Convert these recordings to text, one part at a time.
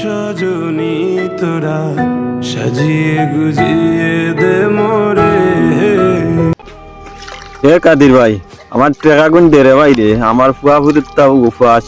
সজনী তোরা সাজিয়ে গুজিয়ে দে মোরে। হে কাদির ভাই আমার টাকা গুণ দে রে ভাই রে আমার ফুয়া ফুদের তাও উপাস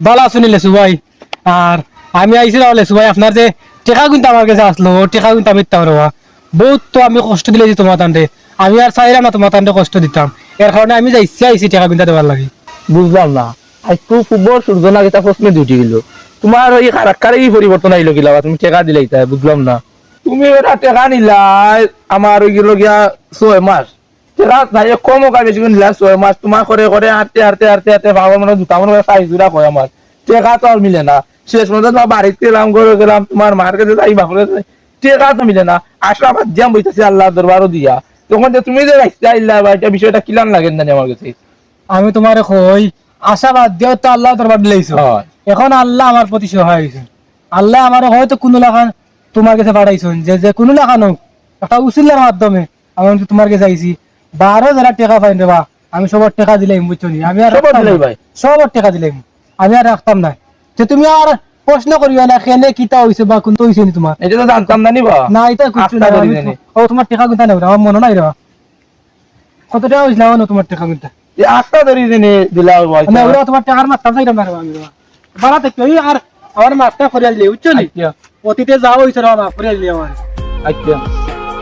বালা শুনি লেসু ভাই আর আমি আইছিলাম লেসু ভাই আপনার যে টেকা কিন্তু আমার কাছে আসলো টেকা কিন্তু আমি দিতাম রবা বহুত তো আমি কষ্ট দিলেছি তোমার তান্ডে আমি আর চাইলাম না তোমার তান্ডে কষ্ট দিতাম। এর কারণে আমি যাইছি আইছি টেকা কিন্তু দেওয়ার লাগে। বুঝলাম না। আজকে ফুটবল সূর্য না এটা প্রশ্নে দুটি গেল। তোমার ওই খারাক্কারে কি পরিবর্তন আইলো গিলা তুমি টেকা দিলাই তাই বুঝলাম না। তুমি ওরা টেকা নিলা আমার ওই গেল গিয়া ছয় মাস। টেকা নাই কম কাজ বেশি করে নিলা ছয় মাস তোমার করে করে হাঁটতে হাঁটতে হাঁটতে হাঁটতে ভাবার মানে দুটা মনে হয় সাইজ জোড়া হয় আমার টেকা তো আর মিলে না। শেষ মধ্যে তোমার বাড়িতে গেলাম ঘরে গেলাম তোমার মার্কেটে যাই বাকুলে টেকা তো মিলে না। আসলে আমার জ্যাম বইতেছে আল্লাহ দরবারও দিয়া। তখন যে তুমি যে রাখতে আইলা বা এটা বিষয়টা কিলান লাগেন জানি আমার কাছে। আমি তোমার কই আশাবাদ দিও তো আল্লাহ দরবার দিলাইছো। এখন আল্লাহ আমার প্রতি সহায় হয়েছে আল্লাহ আমার হয়তো কোনো লাখান তোমার কাছে পাঠাইছেন যে যে কোনো লাখান হোক একটা উচিলের মাধ্যমে আমি তোমার কাছে আইছি বারো যারা টাকা পাইন রে বা। আমি সবার টাকা দিলাম বুঝছ নি? আমি আর সবার না। টাকা দিলাম আমি আর রাখতাম না। যে তুমি আর প্রশ্ন করিও না কেনে কিতা হইছে বা কোনটা হইছে নি তোমার? এটা তো জানতাম না নিবা না এটা কিছু না। করি। ও তোমার টাকা কিন্তু নেই আমার মনে নাই রে। কত টাকা হইছিল আমার তোমার টাকা এই আটটা ধরি দিনে দিলা ভাই না ওরা তোমার টাকার না আমি থেকে ওই আর আমার করে দিলে বুঝছ নি? অতীতে যাওয়া হয়েছে রে বাবা করে দিলে আমার আচ্ছা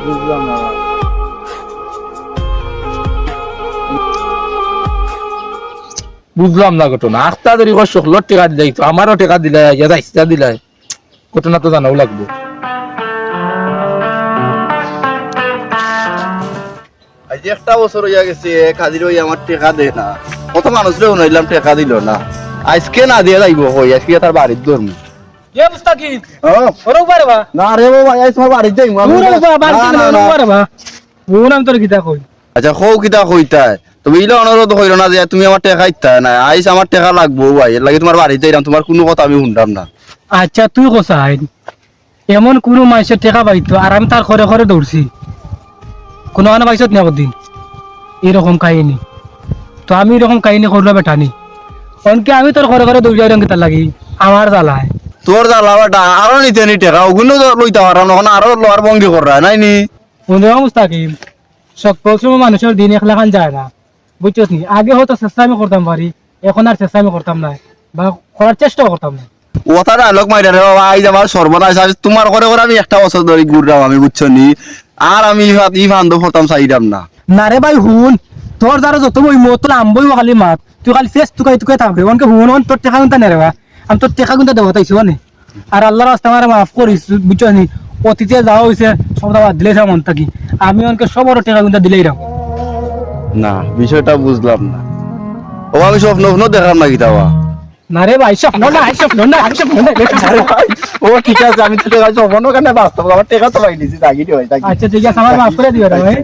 বুঝলাম না। বুঝলাম না ঘটনা। আটটা ধরি কষ্ট ষোলো টাকা দিলাই তো আমারও টাকা দিলাই ইয়াদা ইচ্ছা দিলাই ঘটনা তো জানাও লাগবো। আজ একটা বছর হইয়া গেছে ভাই আমার টাকা দে না। কত মানুষ রে টাকা দিল না। আজকে না দিয়ে যাইব কই? আজকে তার বাড়ির ধর্ম। পারে বা? ও নাম তোর কিতা কই? আচ্ছা কও কিতা কইতাই তুমি ইলা অনুরোধ হইল না যে তুমি আমার টাকা ইত্তা না আইস আমার টাকা লাগবো ভাই এর লাগে তোমার বাড়িতে যাইলাম তোমার কোনো কথা আমি শুনতাম না। আচ্ছা তুই কোসা আইন এমন কোনো মানুষের টাকা পাইতো আর আমি তার ঘরে ঘরে দৌড়ছি। কোনো আনা পাইছত না দিন এরকম কাহিনী। তো আমি এরকম কাহিনী করল বেটানি অনকে আমি তোর ঘরে ঘরে দৌড় যাই রঙ তার লাগি আমার জ্বালায়। তোর জ্বালাবাটা আরও নিতে নি টাকা ওগুলো লইতে পারাম না আরও লোয়ার ভঙ্গি করা নাই নি? বন্ধু মুস্তাকিম সকল সময় মানুষের দিন একলা খান যায় না। বুঝছিস নি? আগে হয়তো চেষ্টা আমি করতাম পারি এখন আর চেষ্টা আমি করতাম না। বা করার চেষ্টাও করতাম না। ওটা ডায়লগ মাইরা রে বাবা আই আমার সর্বনাশ আজ তোমার করে করে আমি একটা বছর ধরে ঘুরলাম আমি বুঝছ নি? আর আমি ই বান্ধব হতাম চাইলাম না। না রে ভাই হুন তোর দ্বারা যত বই মো তোর আম্বই খালি মাত তুই খালি ফেস তুকাই তুকাই থাকবে অনকে হুন হন তোর টেকা গুনতা নেরে বা আমি তোর টেকা গুনতা দেবো তাইছি মানে আর আল্লাহর রাস্তা আমার মাফ করিস বুঝছ নি? অতীতে যাওয়া হয়েছে সব দাবার দিলে মন থাকি আমি অনকে সবার টেকা গুনতা দিলেই রাখব। না বিষয়টা বুঝলাম না। ও আমি স্বপ্ন স্বপ্ন দেখাম না রে ভাই স্বপ্ন না স্বপ্ন না স্বপ্ন না ও ঠিক আছে আমি তো টাকা সবন কেন বাস্তব? আমার টাকা তো তাগি আচ্ছা ঠিক আছে আমার মাফ করে দিও রে ভাই।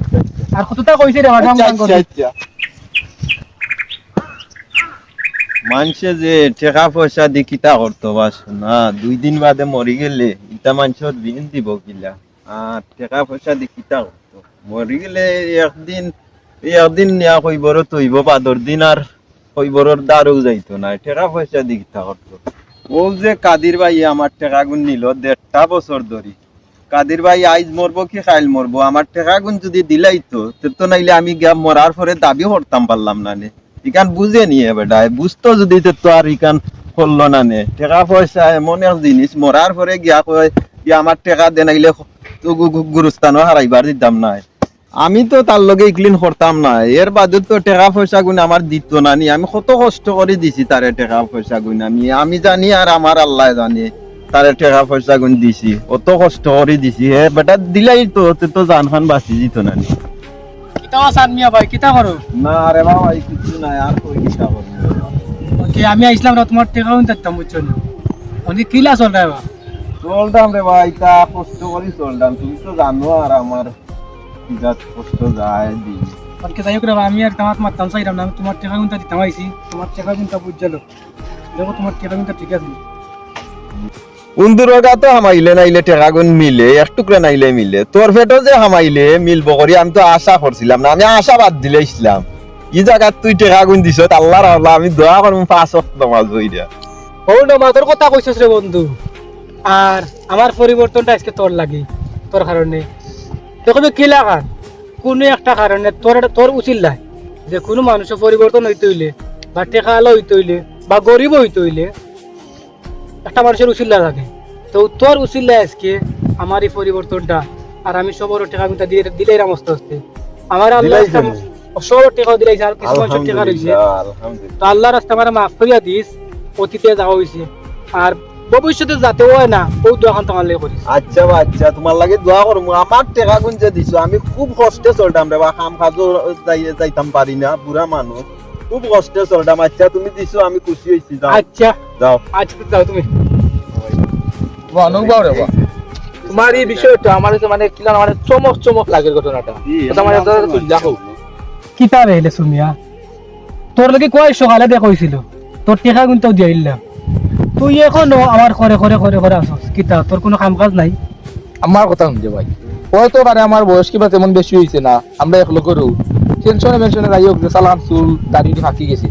আর কতটা কইছে রে ভাই আচ্ছা মানুষে যে টাকা পয়সা দি কিতা করতো বাস না দুই দিন বাদে মরি গেলে ইটা মানুষের ঋণ দিব কিলা। আর টাকা পয়সা দি কিতা করতো। মরি গেলে একদিন একদিন নিয়া কইবর তৈব বাদর দিন আর কইবরর দ্বারও যাইতো না টাকা পয়সা দি কিতা করতো ও যে কাদির ভাই আমার টাকা গুণ নিল দেড়টা বছর ধরি কাদির ভাই আইজ মরবো কি খাইল মরবো আমার টাকা গুণ যদি দিলাইতো তে নাইলে আমি গিয়া মরার পরে দাবি করতাম পারলাম না নে ইকান বুঝে নিয়ে বেটা বুঝতো যদি তে আর ইকান করল না নে টাকা পয়সা এমন এক জিনিস মরার পরে গিয়া কয় আমার টাকা দে নাইলে তো গু- গু- গুরুস্থানও হারাইবার দিতাম না আমি তো তার লগে ইক্লিন করতাম না। এর বাদে তো টাকা পয়সা গুণ আমার দিত না নি। আমি কত কষ্ট করে দিছি তারে টাকা পয়সা গুণ। আমি আমি জানি আর আমার আল্লাহ জানি তারে টাকা পয়সা গুণ দিছি। অত কষ্ট করে দিছি। হে বেটা দিলাই তো তে তো জান খান বাঁচি দিত না নি। মিয়া ভাই? কিতা করো না রে বাবা কিছু নাই আর কই কিতা করব ওকে আমি আইছিলাম না তোমার টাকা কিন্তু দিতাম বুঝছ না? অনেক কিলা চল রে বা? চলতাম রে ভাই তা কষ্ট করে চলতাম। তুমি তো জানো আর আমার যা কষ্ট যায় দিন অনেকে যাই হোক আমি আর তোমার মারতাম চাইলাম না আমি তোমার টাকা কিন্তু দিতাম আইছি। তোমার টাকা কিন্তু বুঝলো দেখো তোমার টাকা কিন্তু ঠিক আছে। উন্দুরগা তো হামাইলে নাইলে টেকা গুণ মিলে এক টুকরা নাইলে মিলে। তোর ফেটো যে হামাইলে মিলবো করি আমি তো আশা করছিলাম না আমি আশা বাদ দিলে ইসলাম ই জায়গাত তুই টেকা গুণ দিছ আল্লাহর আল্লাহ আমি দোয়া করব পাঁচ অক্ট নামাজ হইরা ও নমাজের কথা কইছিস রে বন্ধু। আর আমার পরিবর্তনটা আজকে তোর লাগে তোর কারণে দেখো কি লাগান কোনো একটা কারণে তোর তোর উচিত নাই যে কোনো মানুষের পরিবর্তন হইতে হইলে বা টেকা আলো হইতে হইলে বা গরিব হইতে হইলে একটা মানুষের উচিত লাগে তো তোর উচিত আজকে আমার এই পরিবর্তনটা আর আমি সবার টাকা কিন্তু দিয়ে দিলেই রামস্ত হচ্ছে। আমার আল্লাহ দিলাই কেন? সব টাকা দিলাইছে। আর কিছু মানুষের টাকা রয়েছে। তো আল্লাহ রাস্তা আমার মাফ করিয়া দিস অতীতে যাওয়া হয়েছে আর ভবিষ্যতে যাতে হয় না ওই দোকান তোমার লেগে আচ্ছা আচ্ছা তোমার লাগে দোয়া করব আমার টেকা গুণ যে দিছো আমি খুব কষ্টে চলতাম রে বা কাম কাজও যাই- যাইতাম পারি না বুড়া মানুষ খুব কষ্টে চলতাম আচ্ছা তুমি দিছো আমি খুশি হয়েছি যাও। আচ্ছা। যাও। আচ্ছা যাও তুমি। অনুভব রে বা। তোমার এই বিষয়টা আমার কাছে মানে কিলা মানে চমক চমক লাগে ঘটনাটা। এটা মানে তোর তুই দেখো কিতা রইলে সুমিয়া তোর লগে কয় সকালে দেখা হয়েছিল তোর টেকা কিন্তু দিয়ে দিলাম তুই এখনও আমার করে করে করে করে আসস। কিতা তোর কোনো কাম কাজ নাই? আমার কথা শুনছে ভাই। হয়তো পারে আমার বয়স কিবা তেমন বেশি হয়েছে না আমরা এক লোকেরও টেনশনে মেনশনে যাই হোক সালাম চুল দাড়ি ফাঁকি গেছে।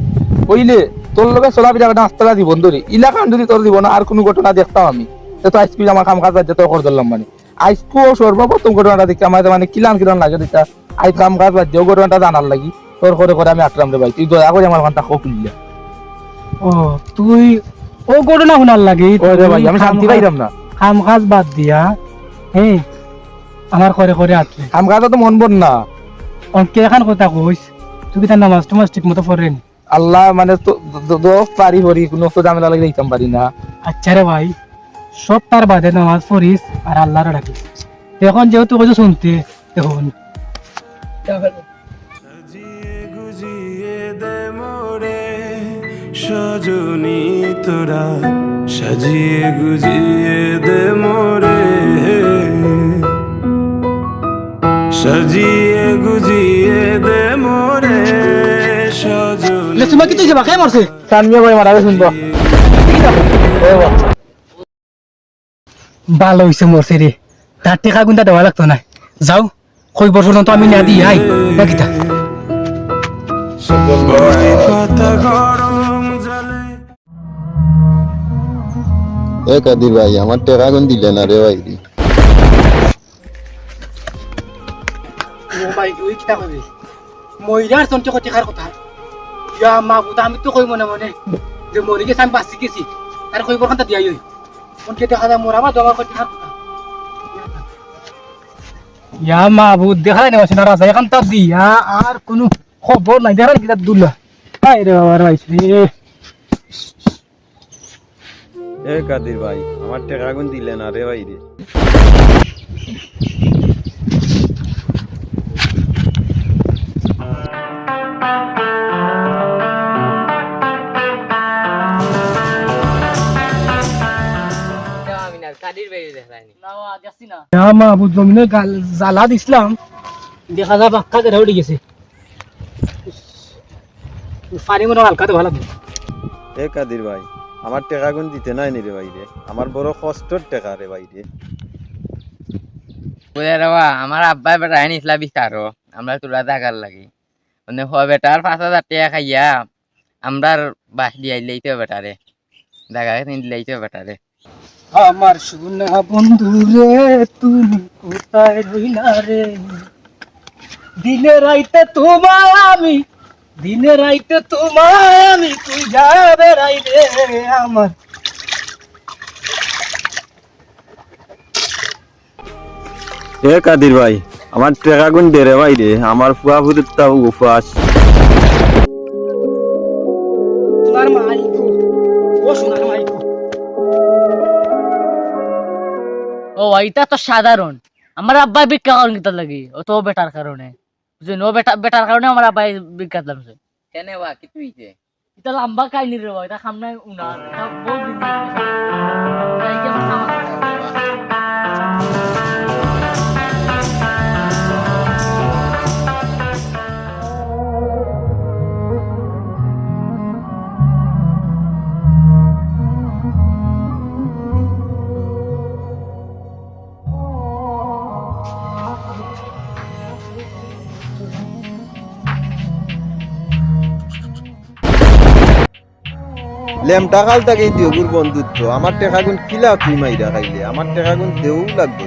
কইলে তোর লগে চলা বিটা নাস্তাটা জীবন ধরে ইলাকান যদি তোর জীবন আর কোনো ঘটনা দেখতাম আমি তো আজকে আমার কাম কাজ তোর করে ধরলাম মানে। আজকে সর্বপ্রথম ঘটনাটা দেখে আমার মানে কিলান কিলান লাগে দিতা আজ কাম কাজ বাদ ঘটনাটা জানার লাগি। তোর করে করে আমি আটলাম রে ভাই। তুই দয়া করে আমার খোক খুললে ও তুই ও ঘটনা শোনার লাগে আমি কাম শান্তি কাজ- না। কাম কাজ বাদ দিয়া হ্যাঁ আমার করে করে আটলে। কাম কাজ তো মন বন না। অনেকে এখন কথা কইস? কি তার নামাজ টামাজ ঠিক মতো পড়েন আল্লাহ মানে তো পারি হরি কোনো তো ঝামেলা লাগে দিতাম পারি না। আচ্ছা রে ভাই সব তার বাদে নামাজ পড়িস আর আল্লাহর ডাকিস। এখন যেহেতু কিছু শুনতে এখন সজনী তোরা সাজিয়ে গুজিয়ে দে মোরে। সাজিয়ে গুজিয়ে দে মোরে সজনী। তোমার কি তুই যাবা খাই মরছে। সানমিয়া ভাই মারা শুনব। ভালো হইছে মরছে রে তার টেকা গুন্ডা দেওয়া লাগতো না। যাও কই বছর তো আমি না দিই আই। নাকি তা এ কাদির ভাই আমার টেকা গুণ দিলে না রে ভাই। ভাই কবি সন্তে কত টাকার কথা? ইয়া মা বুদা আমি তো কই মনে মনে যে মরে গেছে আমি বাঁচি গেছি। আর কই বরখান তা দিয়াই কোন কে দেখা যায় মোর আমার দমা কত টাকার কথা। ইয়া মা বুদ দেখা যায় না মাসে না রাজা এখন তা দিয়া আর কোনো খবর নাই দেখা কিতা দুলা আই রে বাবা রে রে এ কাদির ভাই আমার টেকা গুণ দিলে না রে ভাই রে। মা বুদ জমিনে গাল দিছিলাম দেখা যায় বাক্কা উঠে গেছে। পানি মনে হালকাতে ভালো এ কাদির ভাই আমার টেকা গুণ দিতে নাই নি রে ভাই রে আমার বড় কষ্টর টেকা রে ভাই রে বুঝে দেওয়া আমার আব্বাই বেটা আনিসলা বিচারো আমরা তোরা জাগার লাগি। মানে হ বেটার পাঁচ হাজার টাকা খাইয়া আমরার বাস দিয়ে লইতে বেটারে জাগা লইতে বেটারে আমার সোনা বন্ধু রে তুমি কোথায় রইলা রে? দিনে রাইতে তোমায় আমি দিনে রাইতে তোমায় আমি তুই যাবে রাই রে আমার। এ কাদির ভাই আমার টেকা গুণ দে রে ভাই রে আমার ফুয়া ফুদের তাও উপাস ও সোনার মাইকো ও এটা তো সাধারণ। আমার আব্বা করেন কিতা লাগি ও তো বেটার কারণে। বুঝলেন ও বেটা বেটার কারণে আমার আব্বাই বিখ্যাত লাগছে কেন বা কি তুইছে এটা লম্বা কাহিনী রে এটা সামনে উনার এটা বহুত লেমটা কাল তাকে দেউগুর বন্ধুত্ব। আমার টেকাগুন কিলা তুই মাইরা খাইলে, আমার টেকাগুন দেউ লাগবে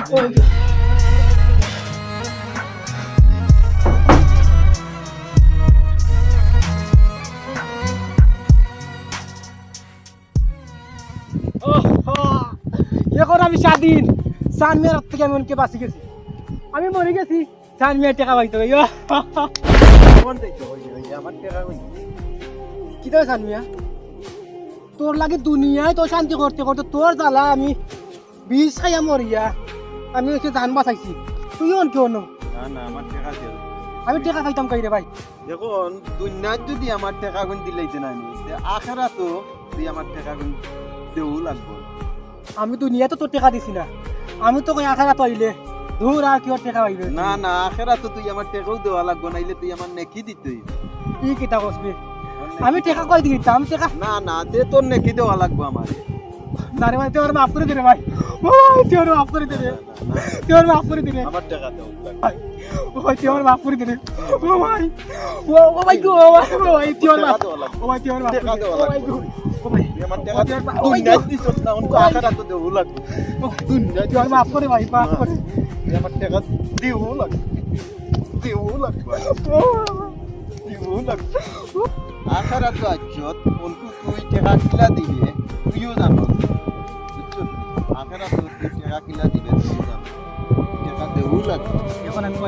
এখন চান মেয়ের থেকে আমি অনেকে বাঁচি গেছি। আমি মরে গেছি। চান মেয়ের টাকা পাইতে টেকাগুন কি দেবে চান মিয়া তোর লাগে দুনিয়ায় তো শান্তি করতে করতে তোর জ্বালা আমি বিষ খাইয়া মরিয়া আমি হচ্ছে জান বাঁচাইছি। তুই অন কেউ না আমার টেকা দেও আমি টাকা খাইতাম কাইরে ভাই? দেখুন দুনিয়াত যদি আমার টেকাগুন দিলাইতে না আমি আখেরা তো তুই আমার টেকাগুন দেউ লাগবে। আমি দুনিয়াতে তোর টাকা দিছি না। আমি তো কই আখারা তো আইলে? ধুর আর কি টাকা পাইবে? না না আখেরা তো তুই আমার টেকাও দেওয়া লাগবে নাইলে তুই আমার নেকি দিতেই কি কিতা কসবি? আমি টাকা কই দিতাম টাকা? না না দে তোর নেকি দেওয়া লাগবে আমার। দাঁড়ে ভাই তুই ওর মাফ করে দে রে ভাই। ও ভাই ওর মাফ করে দে রে। তুই ওর মাফ করে দে রে। আমার টাকা দেও ও ভাই তুই ওর মাফ করে দে রে। ও ভাই ও ভাই গো ও ভাই ভাই মাফ ও ভাই তুই ওর মাফ করে দে। ও ভাই গো ও ভাই আমার টাকা দেও দুনিয়াত দিছস না অন্ত আখেরা তো দেও লাগবে। দুনিয়াত তুই টাকা কিলা দিবে তুইও জানো। বুঝছ? আখেরা তো তুই টাকা কিলা দিবে তুইও জানো। টাকা দেও লাগবে। এখন আমি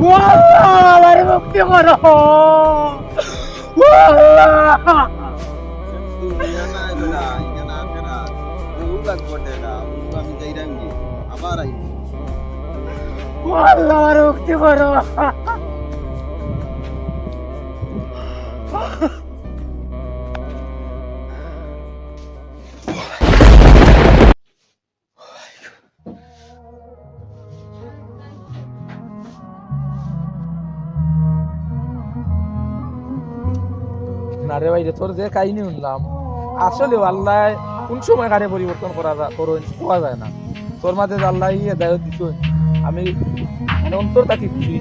ওয়াল্লাহ আমারে মুক্তি করো ওয়াল্লাহ দুনিয়া না রে ভাই রে তোর যে কাহিনী শুনলাম, আসলে আল্লাহ কোন সময় কারে পরিবর্তন করা যা- করো কোয়া যায় না। তোর মাঝে আল্লাহ ইয়ে দায়িত্ব দিত আমি মানে অন্তর তাকে খুশি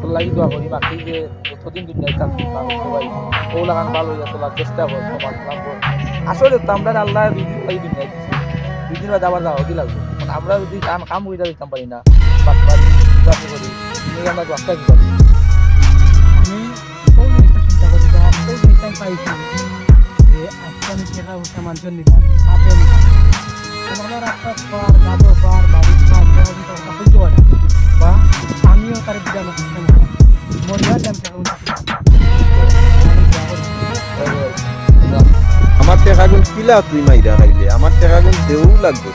তোর লাগি দোয়া করি, বাকি যে যতদিন দুনিয়ায় মানুষ সবাই ও লাগান ভালো হয়ে তোলার চেষ্টা কর সমাজ লাভ কর। আসলে তো আমরা আল্লাহ দুই দিন দুই দিন যাওয়া লাগবে? মানে আমরা যদি কাম কাম করে দিতাম পারি না, বাদ করি আমরা কি পাইছি। যে আজকে আমি টাকা পয়সা মানুষের নিলাম হাতে নিলাম তোমাদের রাস্তা পার গাদো পার বাড়ির পার জমি তো কথা বলতে পারে বা আমিও আমার আমার টেকাগুন কিলা তুই মাইরা খাইলে? আমার টেকাগুন দেও লাগবে।